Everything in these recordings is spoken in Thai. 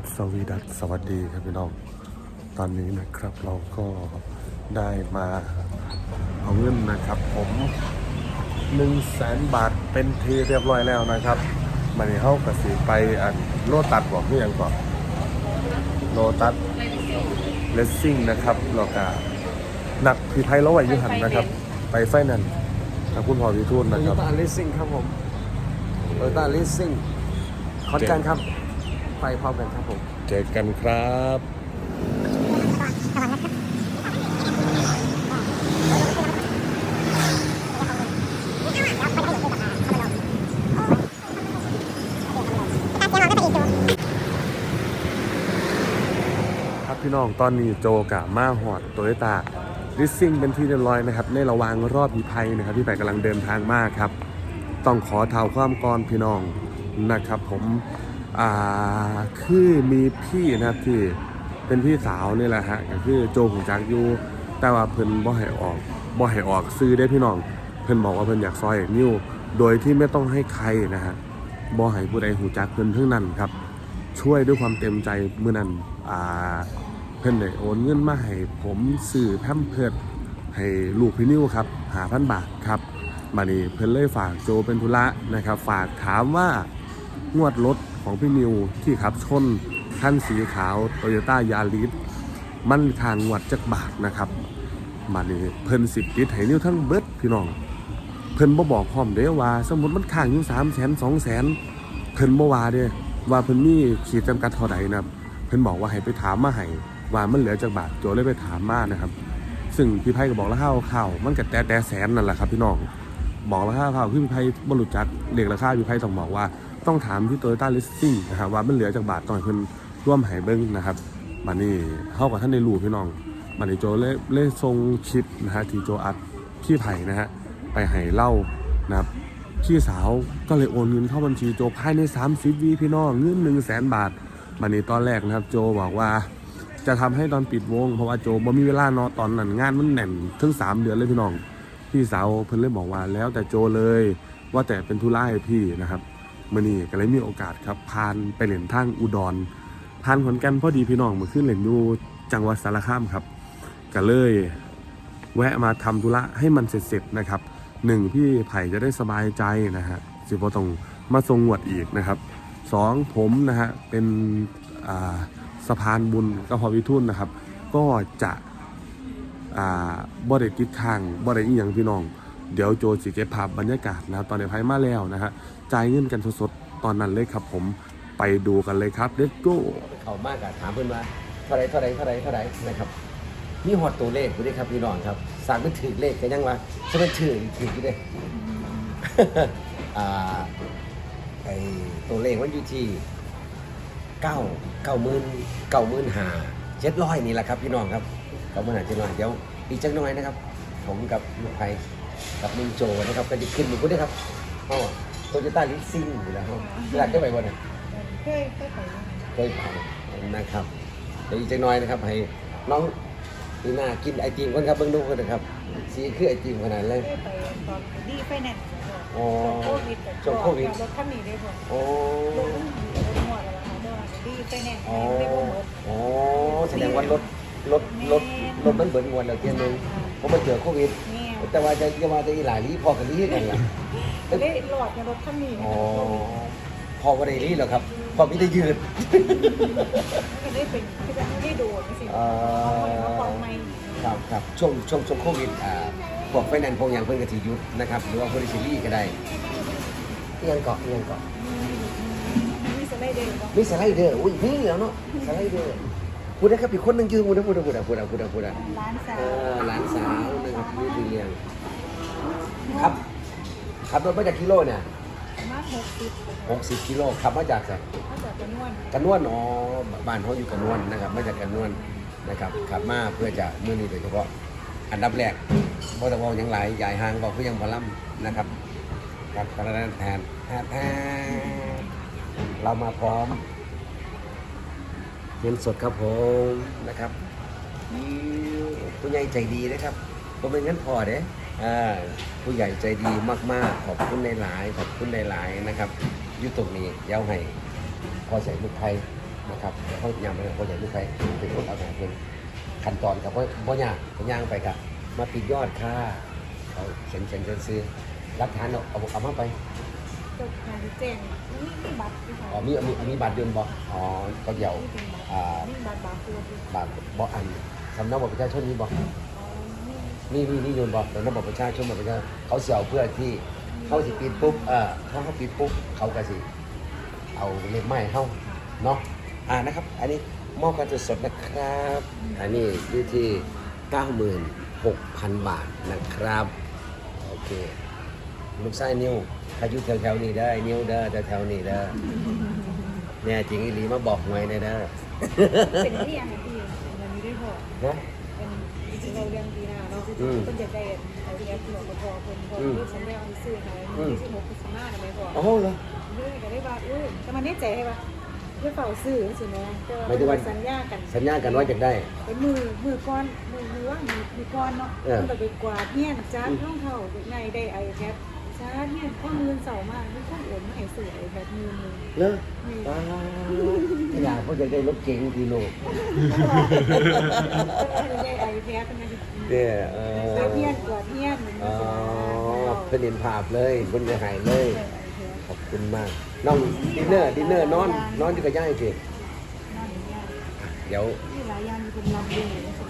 บสวีดัสสวัสดีครับพี่น้อง ตอนนี้นะครับเราก็ได้มาเอาเงินนะครับ ผม1นึ่งแสนบาทเป็นทีเรียบร้อยแล้วนะครับมันนี้เข้ากระสีไปอันโลตัดบอกเพื่อนก่อนโลตัดเลสซิ่งนะครับเรากาหนักพี่ไทยแล้วไหวยุหันนะครับ ไปไฟนั่นทางคุณพ่อวิทูลนะครับโลต้าลิสซิ่งครับผมโลตโยต้าลิสซิ่งขอนแกันครับ ไปพร้อมกันครับผม เจอกันครับครับพี่น้องตอนนี้โจกับมาหอดโตโยต้าลิสซิ่งเป็นที่เรียบร้อยนะครับ ในระหว่างรอบพีภัยนะครับที่ไปกำลังเดินทางมากครับ ต้องขอเท้าความก่อนพี่น้องนะครับ ผม อ่าคือมีพี่นะครับที่เป็นพี่สาวนี่แหละฮะก็คือโจของจักอยูแต่ว่าเพิ่นบ่ให้ออกบ่ให้ออกซื้อได้พี่น้อง เพิ่นบอกว่าเพิ่นอยากซอยนิ้วโดยที่ไม่ต้องให้ใครนะฮะบ่ให้ผู้ใดหูจักเพิ่นเท่านั้นครับ ช่วยด้วยความเต็มใจเมื่อนั้นอ่าเพิ่นได้โอนเงินมาให้ผมซื้อแพมเพิร์ดให้ลูกพี่นิ้วครับหาพันบาทครับมานี่เพิ่นเลยฝากโจเป็นธุระนะครับ ฝากถามว่างวดรถ ของพี่นิวที่ขับชนคันสีขาวโตโยต้ายาริสมันทางงวดจักบาทนะครับมานี่เพิ่นสิบติดให้นิวทั้งเบิดพี่น้อง เพิ่นบ่บอกพร้อมเด้ว่า สมมติมันค้างอยู่3 0 0 0 0 2 0 0 0 0เพิ่นบ่ว่าเด้ว่าเพิ่นมีขีดจำกัดเท่าใดนะครับ เพิ่นบอกว่าให้ไปถามมาให้ว่ามันเหลือจากบาทโจเลยไปถามมานะครับ ซึ่งพี่ไพ่ก็บอกแล้วข้าวข้าวมันก็แต่แต่แสนนั่นแหละครับ พี่น้องบอกราคาข้าวคือพี่ไพ่บ่รู้จักเด็กราคาพี่ไพ่ต้องบอกว่า ต้องถามที่โตโยต้าลิสซิ่งนะครับว่ามันเหลือจากบาทตองให้เพิ่นร่วมให้เบิ่งนะครับบัดนี้เฮากับท่านได้รู้พี่น้องบัดนี้โจเลยเลยส่งคลิปนะฮะที่โจอัดพี่ไผ่นะฮะไปให้เล่านะครับพี่สาวก็เลยโอนเงินเข้าบัญชีโจภายใน 30วิพี่น้องเงินหนึ่งแสนบาทมันนี้ตอนแรกนะครับ โจบอกว่าจะทำให้ตอนปิดวง เพราะว่าโจบ่มีเวลาเนาะตอนนั้นงานมันแน่นถึง3เดือนเลยพี่น้อง พี่สาวเพิ่นเลยบอกว่าแล้วแต่โจเลยว่าแต่เป็นธุระให้พี่นะครับ มื่อนี้ก็เลยมีโอกาสครับพานไปเล่นทางอุดรพานขอนแก่นพอดีพี่น้องมือขึ้นเล่นอยู่จังหวัดสารคามครับก็เลยแวะมาทำธุระให้มันเสร็จๆนะครับหนึ่งพี่ไผ่จะได้สบายใจนะฮะสิบต้องมาทรงงวดอีกนะครับสองผมนะฮะเป็นสะพานบุญก็พอวิทุนนะครับ ก็จะบ่ได้ติดข้างบ่ได้อีหยังพี่น้อง เดี๋ยวโจสิเก็บภาพบรรยากาศนะครับตอนในไพ่มาแล้วนะฮะจ่ายเงินกันสดๆตอนนั้นเลยครับผมไปดูกันเลยครับ Let's go เขามากอะถามเพื่อนว่าเท่าไรเท่าไรเท่าไรเท่าไรนะครับมีหอดตัวเลขอยู่ด้วยครับพี่น้องครับสั่งเป็นถือเลขกันยังวะจะเป็นถือถืออยู่ด้วยไอตัวเลขมันอยู่ที่เก้าเก้าหมื่นเก้าหมื่นห้าเจ็ดร้อยนี่แหละครับพี่น้องครับเก้าหมื่นห้าเจ็ดร้อยเดี๋ยวอีกจักหน่อยนะครับ ผมกับลูกไพ กับลุงโจนะครับก็จะขึ้นอยู่ด้ครับพราะโตโยต้าลิสซิ่งอยู่แล้วครับเวลาจะไปวันไหนเคยเคยไปเคยผ่านะครับเดี๋ยวอีกจักหน่อยนะครับให้น้องนีน่ากินไอติมก่อนครับเบิ้งดูกันนะครับสีคือไอติมขนาดเลยเคยไปตอนดีไฟแนนซ์ช่วงโควิดกับช่วงโควิดรถคันนี้ได้หมดโอ้รถรถหมดแล้วค่ะด้วยดีไฟแนนซ์อ๋อได้หมดอ๋อแสดงว่ารถรถรถรถมันเบิดงวดแล้วเทียนหนึ่งเพราะมันเจอโควิดนี่ แต่ว่าจะจะมาจะอีหลายลีพอกันลีกันล่ะก็ได้หลอดในรถคันนี้อ๋อพอวันนี้หรอกครับ พอไมแต่ได้ยืด ก็ได้เป็นที่จะไม่ได้โดนสิเอ่อเขาปล่อยไม่ครับครับช่วงช่วงช่วงโควิดอ่าพวกไฟแนนซ์พวกอย่างเพิ่นก็สิหยุดนะครับหรือว่าบริษัทลีก็ได้เอียงเกาะเอียงเกาะมีสไลเดอร์ป่ะมีสไลเดอร์อุ้ยนี่แล้วเนาะสไลเดอร์พูดนะครับอีกคนหนึงยืนพูดนะพูดนะพูดนะพูดนะพูดนะพูดนะร้านสาเอวอหลานสาวนะครับยืนเรียงครับ ขับรถมาจากกิโลเนี่ยมาหกสิบหกสิบกิโลขับมาจากไหนมาจากจำนวนกันนวนอ๋อบ้านเขาอยู่กันนวนนะครับมาจากกันนวนนะครับขับมาเพื่อจะมื้อนี้โดยเฉพาะอันดับแรกเพราะแต่ว่ายังหลายใหญ่ห่างบอกคือยังพลัมนะครับครับกระดานแทนแทนแทนเรามาพร้อมเงินสดครับผมนะครับนี่ผู้ใหญ่ใจดีนะครับผมเป็นเงินพอเด้อ่า ผู้ใหญ่ใจดีมากๆ ขอบคุณในหลายๆขอบคุณในหลายๆนะครับอยู่ตรงนี้เย้าให้พอใส่ลูกไทยนะครับเดี๋ยวเขาย่างไปเขาใหญ่ลูกไปเป็นคนเอาแบบเป็นขั้นตอนกับว่าบ่ยากเขาย่างไปกับมาปิดยอดค่าเขาเซ็นเซ็นเซ็นซื้อรับทานเอาเอาเอามาไปจบการแจ้งนี่มีบัตรที่ค่ะอ๋อมีมีมีบัตรเดือนบอกอ๋อก็เดี๋ยวนี่เป็นบัตรอ่านี่บัตรบาร์โค้ดบัตรบอกอันสำเนาบัตรประชาชนนี้บอกอ๋อ นี่นี่นี่นี่โยนบอกสำเนาบัตรประชาชนบัตรประชาชนเขาเสียวเพื่อที่เขาสิปิดปุ๊บเออถ้าเขาปิดปุ๊บเขาก็สิ เอาเลขไม้เข้าเนาะอ่านะครับ อันนี้มอบการตรวจสดนะครับ อันนี้อยู่ที่96,000 บาทนะครับโอเคลูกไส้นิ้วถ้าอยู่แถวๆนี้ได้อนิ้วเด้อแถวๆนี้เด้อเนี่ยจริงอีหลีมาบอกหวยเลยเด้อ เป็นที่ยังไงพี่วันนี้ได้พอนะ เป็นเราเรื่องดีนะเนาะอืมเป็นจะได้ไอเดียที่เราพอคนพอที่ฉันได้เอาไปซื้อค่ะอืมที่หกพิซซ่าทำไมพอโอ้โหเหรอเรื่องก็ได้ว่าอุ้ยแต่มันแน่ใจให้ว่าเพื่อเฝ้าซื้อสินะหมายถึงว่าสัญญากันสัญญากันว่าจะได้เป็นมือมือก้อนมือมือว่างมือมือก้อนเนาะเออมันไปกวาดเฮียนจ้าดรองเท้าในได้ไอแคป จ้าเฮียนข้อมือเสามากไม่ค่อยโอนไม่ให้สื่อแบบมือมือเลอป้าอยากเขาจะได้รถเก๋งทีโลกได้ไอแคปเป็นไงเนี่ยเออเพี้ยนกว่าเฮียนเหมือนอ๋อกันเพื่อนเห็นภาพเลยบนจะหายเลย ขอบคุณมาก น้องดินเนอร์ดินเนอร์นอน นอนที่กระย่ายสิเดี๋ยวที่หลายย่างมีคนรับดู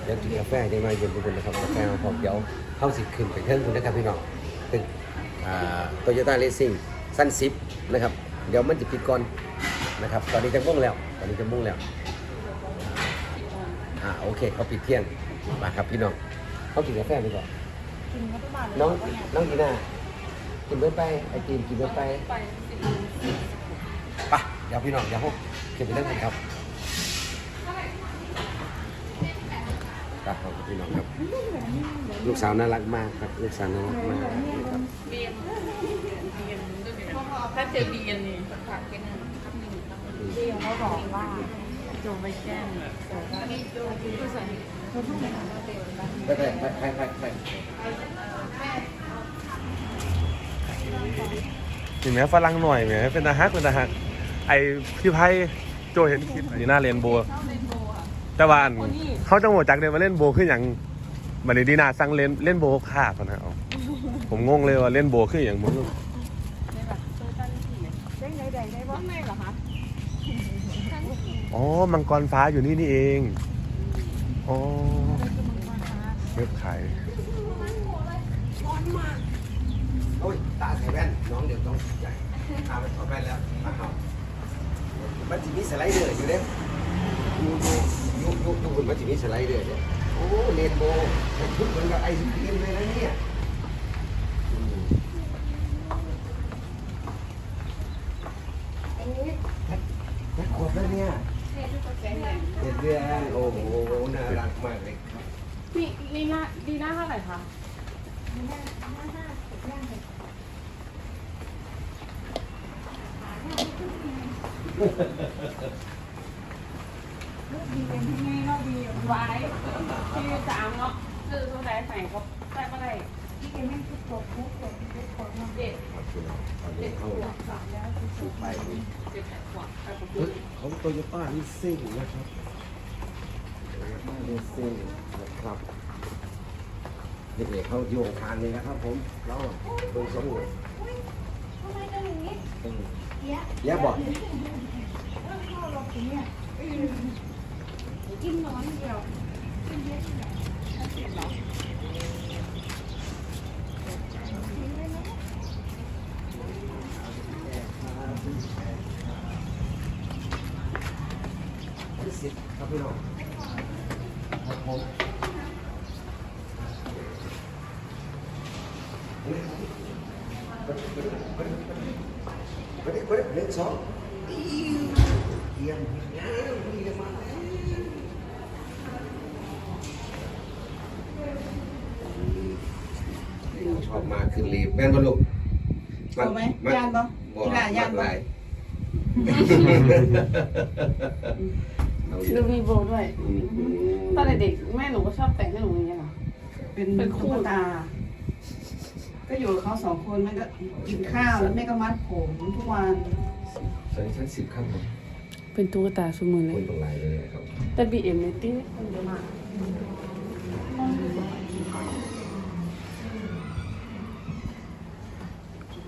เดี๋ยวกินกาแฟได้มาเย็นทุกคนนะครับกาแฟมาพร้อมเดี๋ยวเข้าสิขึ้นไปเทิงคุณนะครับพี่น้องตึก โตโยต้าเลสซิ่งสั้นซิปนะครับ เดี๋ยวมันจะปิดก่อนนะครับ ตอนนี้จะมุ่งแล้ว ตอนนี้จะมุ่งแล้ว อ่า โอเค เขาปิดเที่ยง มาครับพี่น้อง เขากินกาแฟไปก่อนกินกับบ้านน้อง น้องกีน่ากินเบิร์ดไป ไอติมกินเบิร์ดไปไปเดี๋ยวพี่น้องเดี๋ยวพวกขึ้นไปเล่นกันครับ ครับขอบพี่น้องครับ ลูกสาวน่ารักมากครับ ลูกสาวน่ารักมากนะครับเบียนเบียนเบียนด้วยกันถ้าเจอเบียนนี่ฝากเป็นครับหนึ่งครับหนึ่งที่เขาบอกว่าจงไปแจ้งเขาพูดในฐานะเด็กบ้านไปไปไปไปไปไปถึงแม้ฝรั่งหน่อยแหมเป็นตาฮักเป็นตาฮักไอพี่ไพ่โจเห็นคลิปอยู่หน้าเรียนโบว์ แต่ว่าอันเขาจะโหวจักเดินมาเล่นโบว์คืออย่างบันนี้ดีนาสั่งเล่นเล่นโบว์ขาดนะเอาผมงงเลยว่าเล่นโบว์คืออย่างมึงได้ไหนใดได้บ้างไหมเหรอคะอ๋อมังกรฟ้าอยู่นี่นี่เองอ๋อเป็นคือมังกรฟ้าเว็บขายโอ้ยตาใส่แว่นน้องเดี๋ยวต้องใหญ่ตาไปถอดแว่นแล้วมาเอามันจะมีสไลเดอร์อยู่เด้ ยูยูยูยูดูคุณมันจะมีสไลเดอร์เนี่ยโอ้เรนโบว์ชุดเหมือนกับไอศครีมเลยนะเนี่ยอืมนักขวบแล้วเนี่ยเด็ดเดือนโอ้โหน่ารักมากเลยครับนี่ลีน่าลีน่าเท่าไหร่คะดีเป็นที่ง่ายเนาะดีไว้ที่สามเนาะคือตัวไหนใส่ก็ได้เมื่ไหร่ที่เกมแม่งคือตัวคุกตัวคุกตัวเนาะเจ็ดขอบคุณครับตอนนี้เข้าสามแล้วคือสุดไปเจ็ดขวบไปประกวเฮ้ยของโตโยต้าลิสซิ่งนะครับโตโยต้าลิสซิ่งนะครับเด็กๆเขาโยงทางเลยนะครับ ผมเราลงสมุดทำไมเป็นอย่างนี้ย่บอกข้ กินน้อยเดียวกินเยอะที่ไหนถ้าเสร็จแล้วครับพี่น้องครับผมไปดิไปดิหนึ่งสองเยี่ยมเยี่ยมเยี่ยมมากชอบมากขึ้นรีบแม่นบอลูกเอาไหมย่านบ่กีฬาย่านบ่ดูมีโบด้วยตอนเด็กๆแม่หนูก็ชอบแต่งให้หนูอย่างเงี้ยเหรอ เป็นเป็นคู่ ตุ๊กตา ก็อยู่กับเขาสองคนแม่ก็กินข้าวแล้วแม่ก็มัดผมทุกวันสวัสดีชั้นสิบครับผมเป็นตุ๊กตาสมือเลคนย ตรงไหนเลยนะครับแต่บีเอ็มในตี้คนเยอะมาก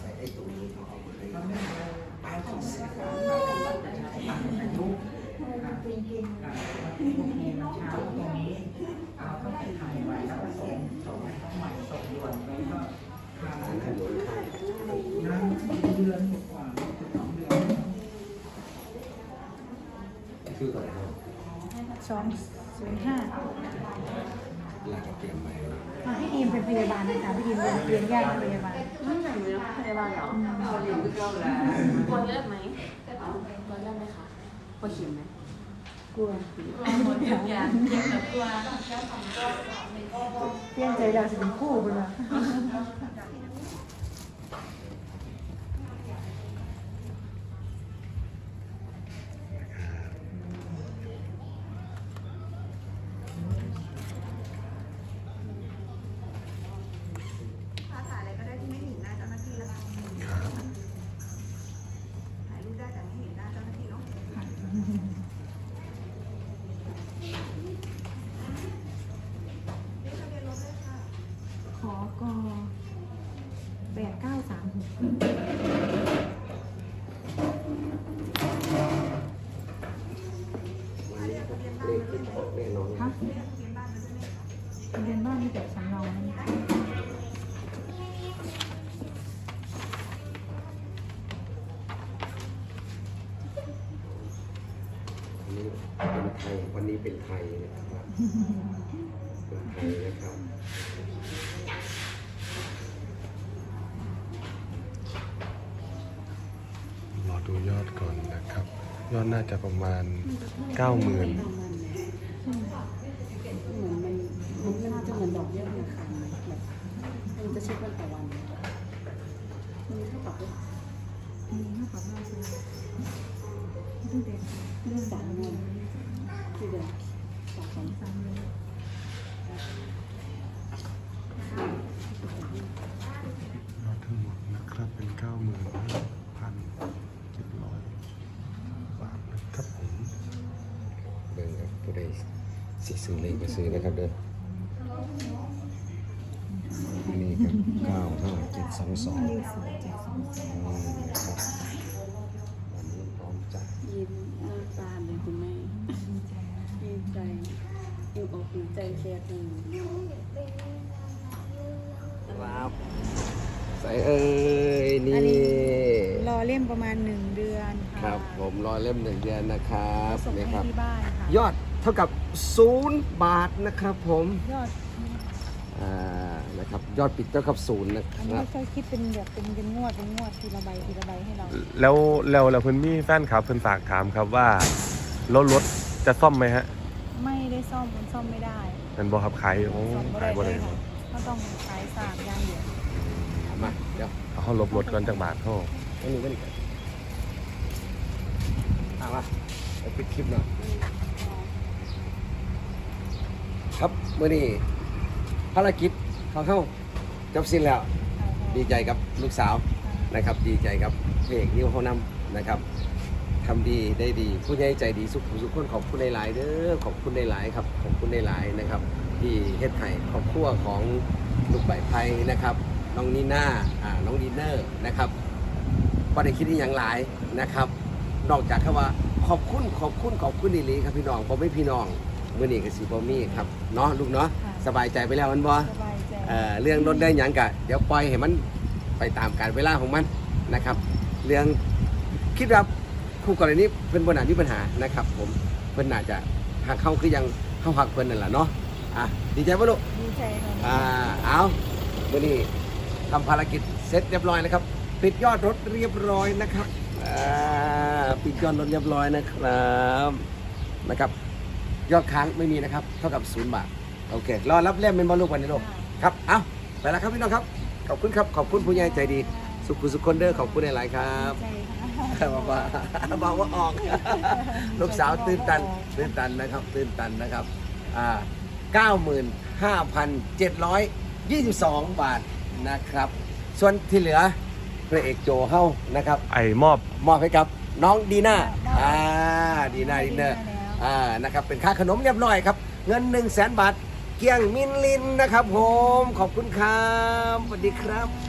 ใส่ไอ้ตรงนี้เอามาให้ คืออะไรครับ สองศูนย์ห้าลากระเตรียมไปมาพี่ดีมเป็นพยาบาลนะคะพี่ดีมเรียนแยกเป็นพยาบาลไม่ไหนเลยนะพยาบาลเหรอเราเรียนก็เก้าแล้วปวดเลือดไหมปวดเลือดไหมคะปวดเข็มไหมกลัวปวดเยอะแยะเจ็บแบบตัวเพี้ยนใจเราจะเป็นคู่กันละ Thank you. ยอดน่าจะประมาณเก้าหมื่น ซื้อเลขก็ซื้อนะครับเด้อนี่ครับเก้าห้าเจ็ดสองสองนย์เจ็ดสองสองนะครับวันนี้พร้อมจ่ายยิ้มหน้าตาเลยคุณแม่ดีใจนะดีใจอิ่มอกอิ่มใจแค่หนึ่งครับใส่เอ้ยนี่ รอเล่มประมาณหนึ่งเดือนค่ะรับ ผมรอเล่มหนึ่งเดือนนะครับส่งให้ครับ ที่บ้านค่ะ ยอดเท่ากับ ศูนย์บาทนะครับผมยอดอ่านะครับยอดปิดเท่ากับศูนย์นะคอันนี้รับเขาคิดเป็นแบบเป็นเป็นงวดเป็นงวดทีละใบทีละใบให้เราแล้วแล้วแล้วเพิ่นมีแฟนคลับเพิ่นฝากถามครับว่ารถรถจะซ่อมไหมฮะไม่ได้ซ่อมมันซ่อมไม่ได้เป็นบ่ครับขายโอ้ซ่อมไม่ขายบ่ได้ได้เลยค่ะก็ต้องขายสามอย่างเดียวมาเดี๋ยวเอาเขาลบรถก่อนจากบาทเท่าอันนี้ก็นี่กันเอามาไปปิดคลิปหน่อย ครับเมื่อนี้ภารกิจของเขาจบสิ้นแล้ว ดีใจกับลูกสาวนะครับ ดีใจกับเพลงนิ้วเขานำนะครับทำดีได้ดี ผู้ใหญ่ใจดีสุขสุขคนขอบคุณหลาย ๆเด้อขอบคุณหลาย ๆ ครับขอบคุณหลาย ๆ นะครับ ที่เฮ็ดให้ครอบครัวของลูกใบไพนะครับน้องนีน่าอ่าน้องดีเนอร์นะครับบ่ได้คิดอีหยังหลายนะครับ นอกจากคำว่าขอบคุณขอบคุณขอบคุณอีหลีครับพี่น้องบ่ไม่พี่น้อง มื้อนี้ก็สิบ่มีครับเนาะลูกเนาะสบายใจไปแล้วมันบ่สบายใจเอ่อเรื่องรถได้หยังกะเดี๋ยวปล่อยให้มันไปตามการเวลาของมันนะครับ เรื่องคิดว่าคู่กรณีเพิ่นบ่น่ามีปัญหานะครับ ผมเพิ่นน่าจะหากเข้าคือยังเข้าหักเพิ่นนั่นแหละเนาะอะดีใจป่ะลูก ดีใจค่ะอ่าเอาวันนี้ทำภารกิจเสร็จเรียบร้อยนะครับ ปิดยอดรถเรียบร้อยนะครับอ่าปิดยอดรถเรียบร้อยนะครับนะครับ ยอดค้างไม่มีนะครับ เท่ากับศูนย์บาท โอเค รอรับเล่มเป็นบอลลูกวันนี้ลูกครับ เอาไปแล้วครับพี่น้องครับ ขอบคุณครับ ขอบคุณผู้ใหญ่ใจดี สุขุสุขคนเด้อขอบคุณหลายๆครับดีใจค่ะบอกว่าบอกว่าออก ลูกสาวตื่นตัน ตื่นตันนะครับ ตื่นตันนะครับ อ่า95,722บาทนะครับ ส่วนที่เหลือพระเอกโจเฮ้านะครับ ไอ้มอบ มอบให้กับน้องดีน่า อ่า ดีน่าดินเนอร์ อ่านะครับเป็นค่าขนมเรียบร้อยครับ เงิน 1 0 0 0 0แสนบาท เกียงมินลินนะครับผมขอบคุณครับสวัสดีครับ